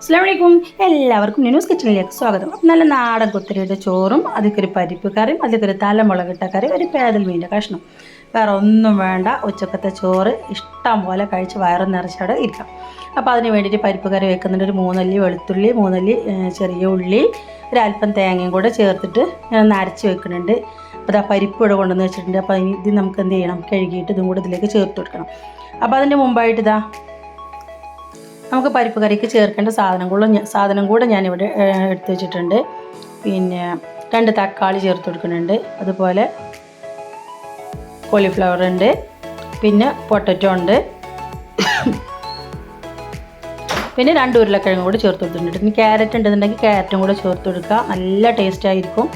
അസ്സാം വലൈക്കും എല്ലാവർക്കും ന്യൂസ് കിച്ചണിലേക്ക് സ്വാഗതം. നല്ല നാടൻ കുത്തിരിയുടെ ചോറും അതിക്കൊരു പരിപ്പ് കറിയും അതിക്കൊരു തലമുളകിട്ട കറി ഒരു പേതൽ മീന്റെ കഷ്ണം. വേറെ ഒന്നും വേണ്ട ഉച്ചക്കത്തെ ചോറ് ഇഷ്ടം പോലെ കഴിച്ച് വയറ് നിറച്ചവിടെ ഇരിക്കാം. അപ്പോൾ അതിന് വേണ്ടിയിട്ട് പരിപ്പ് കറി വെക്കുന്നുണ്ട്. ഒരു മൂന്നല്ലി വെളുത്തുള്ളി മൂന്നല്ലി ചെറിയ ഉള്ളി ഒരല്പം തേങ്ങയും കൂടെ ചേർത്തിട്ട് ഞാൻ നരച്ച് വെക്കുന്നുണ്ട്. അപ്പോൾ ഇതാ പരിപ്പ് ഇവിടെ കൊണ്ടുവന്ന് വെച്ചിട്ടുണ്ട്. അപ്പോൾ ഇത് നമുക്ക് എന്ത് ചെയ്യണം? കഴുകിയിട്ട് ഇതും കൂടെ ഇതിലേക്ക് ചേർത്ത് കൊടുക്കണം. അപ്പോൾ അതിന്റെ മുമ്പായിട്ട് ഇതാ നമുക്ക് പരിപ്പ് കറിക്ക് ചേർക്കേണ്ട സാധനം കൂടെ സാധനം കൂടെ ഞാനിവിടെ എടുത്തു വെച്ചിട്ടുണ്ട്. പിന്നെ രണ്ട് തക്കാളി ചേർത്ത് കൊടുക്കുന്നുണ്ട്. അതുപോലെ കോളിഫ്ലവർ ഉണ്ട്. പിന്നെ പൊട്ടറ്റോ ഉണ്ട്. പിന്നെ രണ്ട് ഉരുളക്കിഴങ്ങ് കൂടെ ചേർത്ത് കൊടുത്തിട്ടുണ്ട്. പിന്നെ ക്യാരറ്റ് ഉണ്ടെന്നുണ്ടെങ്കിൽ ക്യാരറ്റും കൂടെ ചേർത്ത് കൊടുക്കുക. നല്ല ടേസ്റ്റ് ആയിരിക്കും.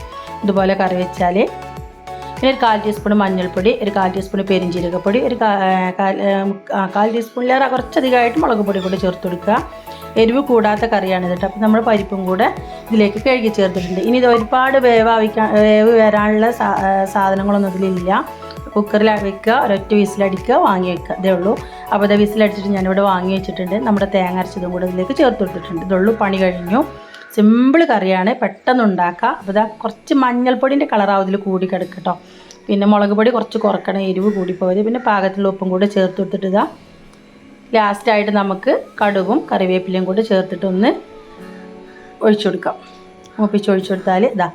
ഇതുപോലെ കറി വെച്ചാൽ പിന്നെ ഒരു കാൽ ടീസ്പൂൺ മഞ്ഞൾപ്പൊടി ഒരു കാൽ ടീസ്പൂൺ പെരിഞ്ചീരകപ്പൊടി ഒരു കാൽ ടീസ്പൂണിലേറെ കുറച്ചധികമായിട്ട് മുളക് പൊടി കൂടി ചേർത്ത് കൊടുക്കുക. എരിവ് കൂടാത്ത കറിയാണ് ഇതിട്ട് അപ്പോൾ നമ്മൾ പരിപ്പും കൂടെ ഇതിലേക്ക് കഴുകി ചേർത്തിട്ടുണ്ട്. ഇനി ഇത് ഒരുപാട് വേവാവിക്കാൻ വേവ് വരാനുള്ള സാധനങ്ങളൊന്നും ഇതിലില്ല. കുക്കറിൽ വെക്കുക ഒരൊറ്റ വിസിലടിക്കുക വാങ്ങി വെക്കുക. ഇതേ ഉള്ളൂ. അപ്പോൾ ഇത് വിസിലടിച്ചിട്ട് ഞാനിവിടെ വാങ്ങി വെച്ചിട്ടുണ്ട്. നമ്മുടെ തേങ്ങ അരച്ചതും കൂടെ ഇതിലേക്ക് ചേർത്ത് കൊടുത്തിട്ടുണ്ട്. ഇതുള്ളൂ പണി കഴിഞ്ഞു. സിമ്പിൾ കറിയാണ് പെട്ടെന്ന് ഉണ്ടാക്കുക. അപ്പോൾ ഇതാ കുറച്ച് മഞ്ഞൾപ്പൊടിന്റെ കളറാവും ഇതിൽ കൂടി കിടക്കട്ടോ. കേട്ടോ പിന്നെ മുളക് പൊടി കുറച്ച് കുറക്കണം എരിവ് കൂടി പോയത് പിന്നെ പാകത്തിലുള്ള ഉപ്പും കൂടെ ചേർത്ത് കൊടുത്തിട്ട് ഇതാ ലാസ്റ്റായിട്ട് നമുക്ക് കടുകും കറിവേപ്പിലയും കൂടെ ചേർത്തിട്ടൊന്ന് ഒഴിച്ചു കൊടുക്കാം. മൂപ്പിച്ച് ഒഴിച്ചു കൊടുത്താൽ ഇതാ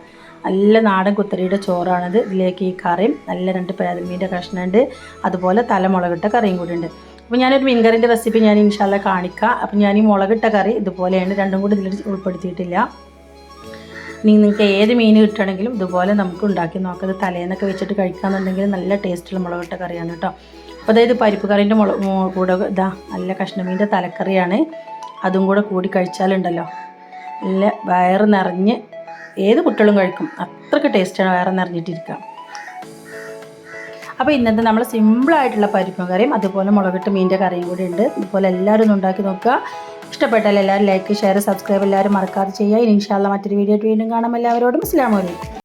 നല്ല നാടൻ കുത്തരിയുടെ ചോറാണിത്. ഇതിലേക്ക് ഈ കറിയും നല്ല രണ്ട് പേരമീന്റെ കഷ്ണമുണ്ട്. അതുപോലെ തലമുളകിട്ട കറിയും കൂടി ഉണ്ട്. അപ്പോൾ ഞാനൊരു മീൻകറിന്റെ റെസിപ്പി ഞാൻ ഇൻഷാല്ല കാണിക്കാം. അപ്പോൾ ഞാൻ ഈ മുളകിട്ട കറി ഇതുപോലെയാണ്. രണ്ടും കൂടി ഇതിൽ ഉൾപ്പെടുത്തിയിട്ടില്ല. നിങ്ങൾക്ക് ഏത് മീൻ കിട്ടുകയാണെങ്കിലും ഇതുപോലെ നമുക്ക് ഉണ്ടാക്കി നോക്കാം. ഇത് തലേന്നൊക്കെ വെച്ചിട്ട് കഴിക്കാമെന്നുണ്ടെങ്കിൽ നല്ല ടേസ്റ്റുള്ള മുളകിട്ട കറിയാണ് കേട്ടോ. അപ്പോൾ അതായത് പരിപ്പ് കറീന്റെ മുളക് കൂടെ ഇതാ നല്ല കഷ്ണമീന്റെ തലക്കറിയാണ്. അതും കൂടെ കൂടി കഴിച്ചാലുണ്ടല്ലോ. നല്ല വയറ് നിറഞ്ഞ് ഏത് കുട്ടികളും കഴിക്കും. അത്രയ്ക്ക് ടേസ്റ്റാണ് വയറ് നിറഞ്ഞിട്ടിരിക്കുക. അപ്പോൾ ഇന്നത്തെ നമ്മൾ സിമ്പിളായിട്ടുള്ള പരിപ്പും കറിയും അതുപോലെ മുളകിട്ട് മീന്റെ കറിയും കൂടി ഉണ്ട്. ഇതുപോലെ എല്ലാവരും ഒന്ന് ഉണ്ടാക്കി നോക്കുക. ഇഷ്ടപ്പെട്ടാൽ എല്ലാവരും ലൈക്ക് ഷെയർ സബ്സ്ക്രൈബ് എല്ലാവരും മറക്കാതെ ചെയ്യുക. ഇനി ഇൻഷാല്ല മറ്റൊരു വീഡിയോ വീണ്ടും കാണാം. എല്ലാവരോടും അസ്സാം വലൈക്കും